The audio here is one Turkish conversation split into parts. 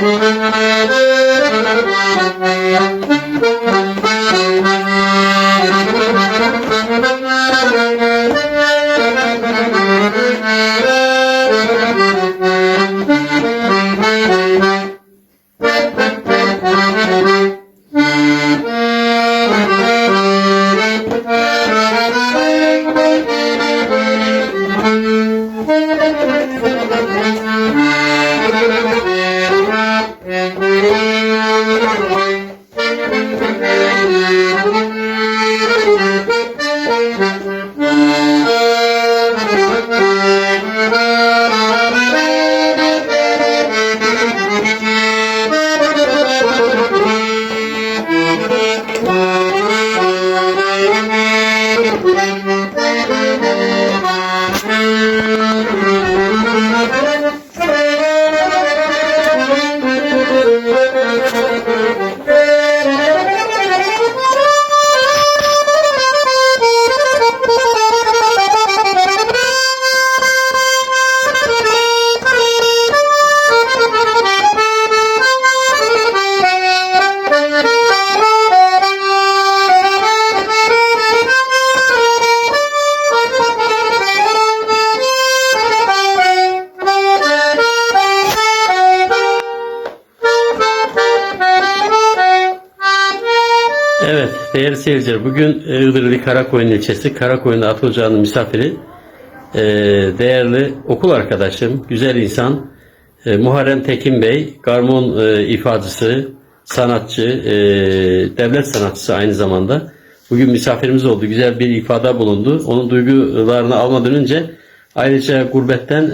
Mm-hmm. Evet değerli seyirciler bugün e, Iğdırlı Karakoyun ilçesi Karakoyun'da Atı Ocağı'nın misafiri e, değerli okul arkadaşım, güzel insan e, Muharrem Tekin Bey, garmon ifadesi, sanatçı, devlet sanatçısı aynı zamanda. Bugün misafirimiz oldu. Güzel bir ifade bulundu. Onun duygularını almadan önce ayrıca gurbetten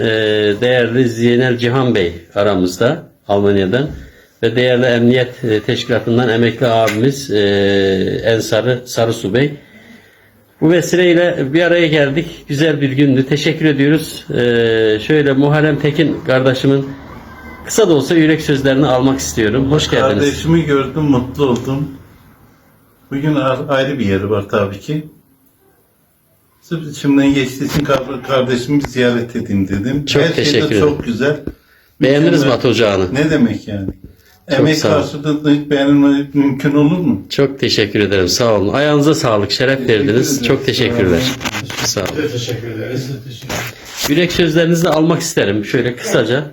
değerli Ziyener Cihan Bey aramızda Almanya'dan ve değerli Emniyet e, Teşkilatı'ndan emekli abimiz e, Ensarı Sarısu Bey. Bu vesileyle bir araya geldik. Güzel bir gündü. Teşekkür ediyoruz. E, şöyle Muharrem Tekin kardeşimin kısa da olsa yürek sözlerini almak istiyorum. Hoş geldiniz. Kardeşimi gördüm, mutlu oldum. Bugün ayrı bir yeri var tabii ki. Sırf içimden geçtiği için kar- kardeşimi ziyaret edeyim dedim. Çok Her şey teşekkür de ederim. çok güzel. Beğendiniz mi Mükemmel. Atı Ocağı'nı? Ne demek yani? Çok Emek sağ karşılığında beğenilmek mümkün olur mu? Çok teşekkür ederim. Sağ olun. Ayağınıza sağlık. Şeref verdiniz. ederim. Çok teşekkürler. Sağ olun. Teşekkür ederiz. Yürek sözlerinizi de almak isterim. Şöyle kısaca.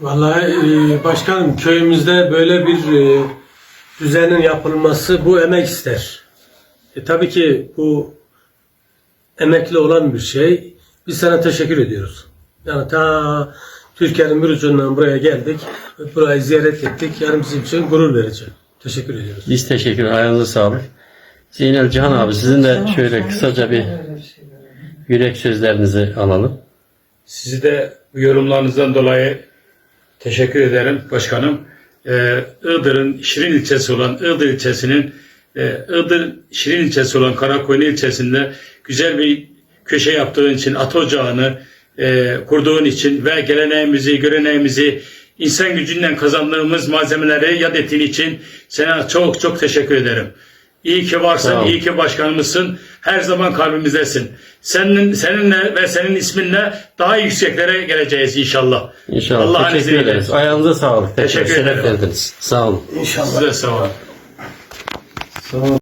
Vallahi e, başkanım köyümüzde böyle bir e, düzenin yapılması bu emek ister. E, tabii ki bu emekli olan bir şey. Biz sana teşekkür ediyoruz. Yani ta Türkiye'nin bir ucundan buraya geldik. Burayı ziyaret ettik. Yani bizim için gurur verici. Teşekkür ediyoruz. Biz teşekkür Ayağınıza sağlık. Zeynel Cihan abi sizin de şöyle kısaca bir yürek sözlerinizi alalım. Sizi de yorumlarınızdan dolayı teşekkür ederim başkanım. Ee, Iğdır'ın Şirin ilçesi olan Iğdır ilçesinin e, Iğdır Şirin ilçesi olan Karakoyun ilçesinde güzel bir köşe yaptığın için Atı Ocağı'nı e, kurduğun için ve geleneğimizi, göreneğimizi insan gücünden kazandığımız malzemeleri yad ettiğin için sana çok çok teşekkür ederim. İyi ki Sağ varsın, iyi ki başkanımızsın. Her zaman kalbimizdesin. Senin seninle ve senin isminle daha yükseklere geleceğiz inşallah. İnşallah. Allah'ın teşekkür izniyle. ederiz. Ayağınıza sağlık. Teşekkür şeref ederim. Sağ olun. Size sağ olun.